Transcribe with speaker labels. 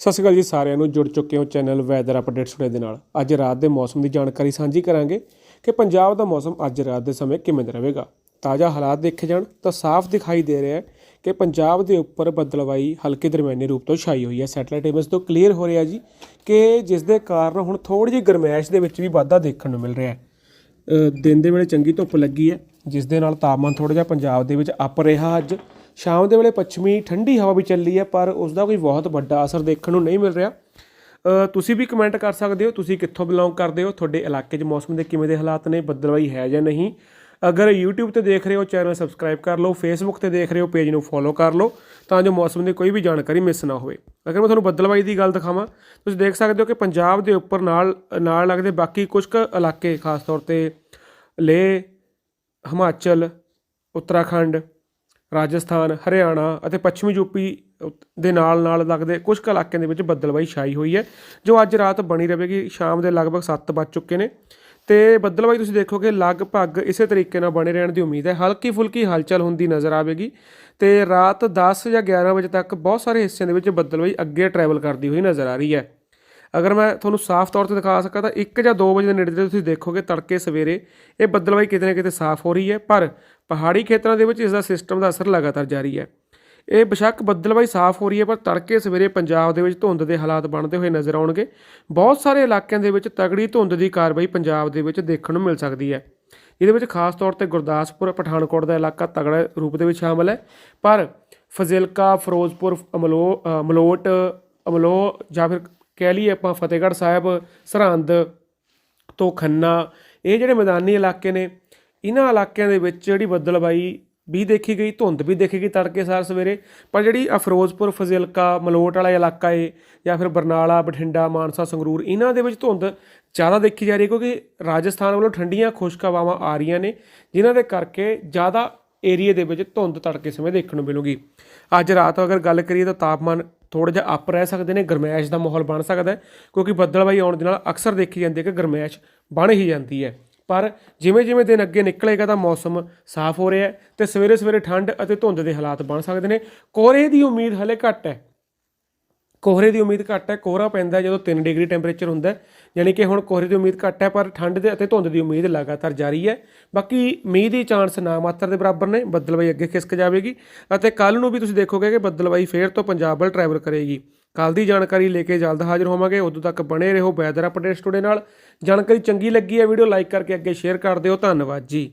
Speaker 1: ਸਤਿ ਸ਼੍ਰੀ ਅਕਾਲ ਜੀ ਸਾਰਿਆਂ ਨੂੰ, ਜੁੜ ਚੁੱਕੇ ਹੋ ਚੈਨਲ ਵੈਦਰ ਅਪਡੇਟਸ ਟੁਡੇ ਦੇ ਨਾਲ। ਅੱਜ ਰਾਤ ਦੇ ਮੌਸਮ ਦੀ ਜਾਣਕਾਰੀ ਸਾਂਝੀ ਕਰਾਂਗੇ ਕਿ ਪੰਜਾਬ ਦਾ ਮੌਸਮ ਅੱਜ ਰਾਤ ਦੇ ਸਮੇਂ ਕਿਵੇਂ ਦਾ ਰਹੇਗਾ। ਤਾਜ਼ਾ ਹਾਲਾਤ ਦੇਖੇ ਜਾਣ ਤਾਂ ਸਾਫ਼ ਦਿਖਾਈ ਦੇ ਰਿਹਾ ਹੈ ਕਿ ਪੰਜਾਬ ਦੇ ਉੱਪਰ ਬਦਲਵਾਈ ਹਲਕੇ ਦਰਮਿਆਨੇ ਰੂਪ ਤੋਂ ਛਾਈ ਹੋਈ ਹੈ। ਸੈਟਲਾਈਟ ਇਮੇਜ ਤੋਂ ਕਲੀਅਰ ਹੋ ਰਿਹਾ ਜੀ ਕਿ ਜਿਸ ਦੇ ਕਾਰਨ ਹੁਣ ਥੋੜੀ ਜਿਹੀ ਗਰਮੈਸ਼ ਦੇ ਵਿੱਚ ਵੀ ਵਾਧਾ ਦੇਖਣ ਨੂੰ ਮਿਲ ਰਿਹਾ ਹੈ। ਦਿਨ ਦੇ ਵੇਲੇ ਚੰਗੀ ਧੁੱਪ ਲੱਗੀ ਹੈ, ਜਿਸ ਦੇ ਨਾਲ ਤਾਪਮਾਨ ਥੋੜਾ ਜਿਹਾ ਪੰਜਾਬ ਦੇ ਵਿੱਚ ਅੱਪ ਰਿਹਾ ਅੱਜ। ਸ਼ਾਮ ਦੇ ਵੇਲੇ ਪੱਛਮੀ ਠੰਡੀ ਹਵਾ ਵੀ ਚੱਲੀ ਹੈ, ਪਰ ਉਸ ਦਾ ਕੋਈ ਬਹੁਤ ਵੱਡਾ ਅਸਰ ਦੇਖਣ ਨੂੰ ਨਹੀਂ ਮਿਲ ਰਿਹਾ। ਤੁਸੀਂ ਵੀ ਕਮੈਂਟ ਕਰ ਸਕਦੇ ਹੋ, ਤੁਸੀਂ ਕਿੱਥੋਂ ਬਿਲੋਂਗ ਕਰਦੇ ਹੋ, ਤੁਹਾਡੇ ਇਲਾਕੇ 'ਚ ਮੌਸਮ ਦੇ ਕਿਵੇਂ ਦੇ ਹਾਲਾਤ ਨੇ, ਬੱਦਲਵਾਈ ਹੈ ਜਾਂ ਨਹੀਂ। ਅਗਰ YouTube ਤੇ ਦੇਖ ਰਹੇ ਹੋ ਚੈਨਲ ਸਬਸਕ੍ਰਾਈਬ ਕਰ ਲਓ, Facebook ਤੇ ਦੇਖ ਰਹੇ ਹੋ ਪੇਜ ਨੂੰ ਫੋਲੋ ਕਰ ਲਓ, ਤਾਂ ਜੋ ਮੌਸਮ ਦੀ ਕੋਈ ਵੀ ਜਾਣਕਾਰੀ ਮਿਸ ਨਾ ਹੋਵੇ। ਅਗਰ ਮੈਂ ਤੁਹਾਨੂੰ ਬੱਦਲਵਾਈ ਦੀ ਗੱਲ ਦਿਖਾਵਾਂ, ਤੁਸੀਂ ਦੇਖ ਸਕਦੇ ਹੋ ਕਿ ਪੰਜਾਬ ਦੇ ਉੱਪਰ ਨਾਲ ਨਾਲ ਲੱਗਦੇ ਬਾਕੀ ਕੁਝ ਕੁ ਇਲਾਕੇ, ਖਾਸ ਤੌਰ ਤੇ ਲੇਹ, ਹਿਮਾਚਲ, ਉੱਤਰਾਖੰਡ ਰਾਜਸਥਾਨ, ਹਰਿਆਣਾ ਅਤੇ ਪੱਛਮੀ ਯੂਪੀ ਦੇ ਨਾਲ ਨਾਲ ਲੱਗਦੇ ਕੁਝ ਕੁ ਇਲਾਕਿਆਂ ਦੇ ਵਿੱਚ ਬੱਦਲਬਾਈ ਛਾਈ ਹੋਈ ਹੈ, ਜੋ ਅੱਜ ਰਾਤ ਬਣੀ ਰਹੇਗੀ। ਸ਼ਾਮ ਦੇ ਲਗਭਗ 7 ਵੱਜ ਚੁੱਕੇ ਨੇ ਤੇ ਬੱਦਲਬਾਈ ਤੁਸੀਂ ਦੇਖੋਗੇ, ਲਗਭਗ ਇਸੇ ਤਰੀਕੇ ਨਾਲ ਬਣੇ ਰਹਿਣ ਦੀ ਉਮੀਦ ਹੈ। ਹਲਕੀ ਫੁਲਕੀ ਹਲਚਲ ਹੁੰਦੀ ਨਜ਼ਰ ਆਵੇਗੀ ਤੇ ਰਾਤ 10 ਜਾਂ 11 ਵਜੇ ਤੱਕ ਬਹੁਤ ਸਾਰੇ ਹਿੱਸਿਆਂ ਦੇ ਵਿੱਚ ਬੱਦਲਬਾਈ ਅੱਗੇ ਟਰੈਵਲ ਕਰਦੀ ਹੋਈ ਨਜ਼ਰ ਆ ਰਹੀ ਹੈ। ਅਗਰ ਮੈਂ ਤੁਹਾਨੂੰ ਸਾਫ਼ ਤੌਰ ਤੇ ਦਿਖਾ ਸਕਾਂ ਤਾਂ 1 ਜਾਂ 2 ਵਜੇ ਦੇ ਨੇੜੇ ਤੁਸੀਂ ਦੇਖੋਗੇ ਤੜਕੇ ਸਵੇਰੇ ਇਹ ਬੱਦਲਬਾਈ ਕਿਤੇ ਨਾ ਕਿਤੇ ਸਾਫ਼ ਹੋ ਰਹੀ ਹੈ ਪਰ ਪਹਾੜੀ ਖੇਤਰਾਂ ਦੇ ਵਿੱਚ ਇਸ ਦਾ ਸਿਸਟਮ ਦਾ ਅਸਰ ਲਗਾਤਾਰ ਜਾਰੀ ਹੈ। ਇਹ ਬੇਸ਼ੱਕ ਬੱਦਲਬਾਈ ਸਾਫ਼ ਹੋ ਰਹੀ ਹੈ ਪਰ ਤੜਕੇ ਸਵੇਰੇ ਪੰਜਾਬ ਦੇ ਵਿੱਚ ਧੁੰਦ ਦੇ ਹਾਲਾਤ ਬਣਦੇ ਹੋਏ ਨਜ਼ਰ ਆਉਣਗੇ। ਬਹੁਤ ਸਾਰੇ ਇਲਾਕਿਆਂ ਦੇ ਵਿੱਚ ਤਗੜੀ ਧੁੰਦ ਦੀ ਕਾਰਵਾਈ ਪੰਜਾਬ ਦੇ ਵਿੱਚ ਦੇਖਣ ਨੂੰ ਮਿਲ ਸਕਦੀ ਹੈ। ਇਹਦੇ ਵਿੱਚ ਖਾਸ ਤੌਰ ਤੇ ਗੁਰਦਾਸਪੁਰ ਪਠਾਨਕੋਟ ਦਾ ਇਲਾਕਾ ਤਗੜਾ ਰੂਪ ਦੇ ਵਿੱਚ ਸ਼ਾਮਲ ਹੈ ਪਰ ਫਜ਼ਿਲਕਾ ਫਿਰੋਜ਼ਪੁਰ ਅਮਲੋ ਅ, ਮਲੋਟ ਅਮਲੋ ਜਾਂ ਫਿਰ ਕਹਿ ਲਈਏ ਆਪਾਂ ਫਤਿਹਗੜ੍ਹ ਸਾਹਿਬ, ਸਰਹੰਦ ਤੋਂ ਖੰਨਾ, ਇਹ ਜਿਹੜੇ ਮੈਦਾਨੀ ਇਲਾਕੇ ਨੇ, ਇਹਨਾਂ ਇਲਾਕਿਆਂ ਦੇ ਵਿੱਚ ਜਿਹੜੀ ਬੱਦਲਬਾਈ ਵੀ ਦੇਖੀ ਗਈ, ਧੁੰਦ ਵੀ ਦੇਖੀ ਗਈ ਤੜਕੇ ਸਾਰ ਸਵੇਰੇ, ਪਰ ਜਿਹੜੀ ਅਫਰੋਜ਼ਪੁਰ ਫਜ਼ਿਲਕਾ, ਮਲੋਟ ਵਾਲਾ ਇਲਾਕਾ ਏ, ਜਾਂ ਫਿਰ ਬਰਨਾਲਾ, ਬਠਿੰਡਾ, ਮਾਨਸਾ, ਸੰਗਰੂਰ, ਇਹਨਾਂ ਦੇ ਵਿੱਚ ਧੁੰਦ ਜ਼ਿਆਦਾ ਦੇਖੀ ਜਾ ਰਹੀ ਹੈ ਕਿਉਂਕਿ ਰਾਜਸਥਾਨ ਵੱਲੋਂ ਠੰਡੀਆਂ ਖੁਸ਼ਕ ਹਵਾਵਾਂ ਆ ਰਹੀਆਂ ਨੇ, ਜਿਨ੍ਹਾਂ ਦੇ ਕਰਕੇ ਜ਼ਿਆਦਾ ਏਰੀਏ ਦੇ ਵਿੱਚ ਧੁੰਦ ਤੜਕੇ ਸਮੇਂ ਦੇਖਣ ਨੂੰ ਮਿਲੂਗੀ। ਅੱਜ ਰਾਤ ਅਗਰ ਗੱਲ ਕਰੀਏ ਤਾਂ ਤਾਪਮਾਨ ਥੋੜਾ ਜਿਹਾ ਅਪ ਰਹਿ ਸਕਦੇ ਨੇ, ਗਰਮੈਸ਼ ਦਾ ਮਾਹੌਲ ਬਣ ਸਕਦਾ ਹੈ, ਕਿਉਂਕਿ ਬੱਦਲਬਾਈ ਆਉਣ ਦੇ ਨਾਲ ਅਕਸਰ ਦੇਖੀ ਜਾਂਦੀ ਹੈ ਕਿ ਗਰਮੈਸ਼ ਬਣ ਹੀ ਜਾਂਦੀ ਹੈ। ਪਰ ਜਿਵੇਂ ਜਿਵੇਂ ਦਿਨ ਅੱਗੇ ਨਿਕਲੇਗਾ ਤਾਂ ਮੌਸਮ ਸਾਫ਼ ਹੋ ਰਿਹਾ ਹੈ ਤੇ ਸਵੇਰੇ ਸਵੇਰੇ ਠੰਡ ਅਤੇ ਧੁੰਦ ਦੇ ਹਾਲਾਤ ਬਣ ਸਕਦੇ ਨੇ। ਕੋਹਰੇ ਦੀ ਉਮੀਦ ਹਲੇ ਘੱਟ ਹੈ। ਕੋਹਰੇ ਦੀ ਉਮੀਦ ਘੱਟ ਹੈ, ਕੋਹਰਾ ਪੈਂਦਾ ਜਦੋਂ 3 ਡਿਗਰੀ ਟੈਂਪਰੇਚਰ ਹੁੰਦਾ ਹੈ। ਯਾਨੀ ਕਿ ਹੁਣ ਕੋਹਰੇ ਦੀ ਉਮੀਦ ਘੱਟ ਹੈ, ਪਰ ਠੰਡ ਦੇ ਅਤੇ ਧੁੰਦ ਦੀ ਉਮੀਦ ਲਗਾਤਾਰ ਜਾਰੀ ਹੈ। ਬਾਕੀ ਮੀਂਹ ਦੀ ਚਾਂਸ ਨਾ ਮਾਤਰ ਦੇ ਬਰਾਬਰ ਨੇ ਬੱਦਲਬਾਈ ਅੱਗੇ ਖਿਸਕ ਜਾਵੇਗੀ ਅਤੇ ਕੱਲ ਨੂੰ ਵੀ ਤੁਸੀਂ ਦੇਖੋਗੇ ਕਿ ਬੱਦਲਬਾਈ ਫੇਰ ਤੋਂ ਪੰਜਾਬ ਵੱਲ ਟਰੈਵਲ ਕਰੇਗੀ। ਕੱਲ ਦੀ ਜਾਣਕਾਰੀ ਲੈ ਕੇ ਜਲਦ ਹਾਜ਼ਰ ਹੋਵਾਂਗੇ। ਉਦੋਂ ਤੱਕ ਬਣੇ ਰਹੋ ਵੈਦਰ ਅਪਡੇਟ ਟੁਡੇ ਨਾਲ। ਜਾਣਕਾਰੀ ਚੰਗੀ ਲੱਗੀ ਹੈ, ਵੀਡੀਓ ਲਾਈਕ ਕਰਕੇ ਅੱਗੇ ਸ਼ੇਅਰ ਕਰ ਦਿਓ। ਧੰਨਵਾਦ ਜੀ।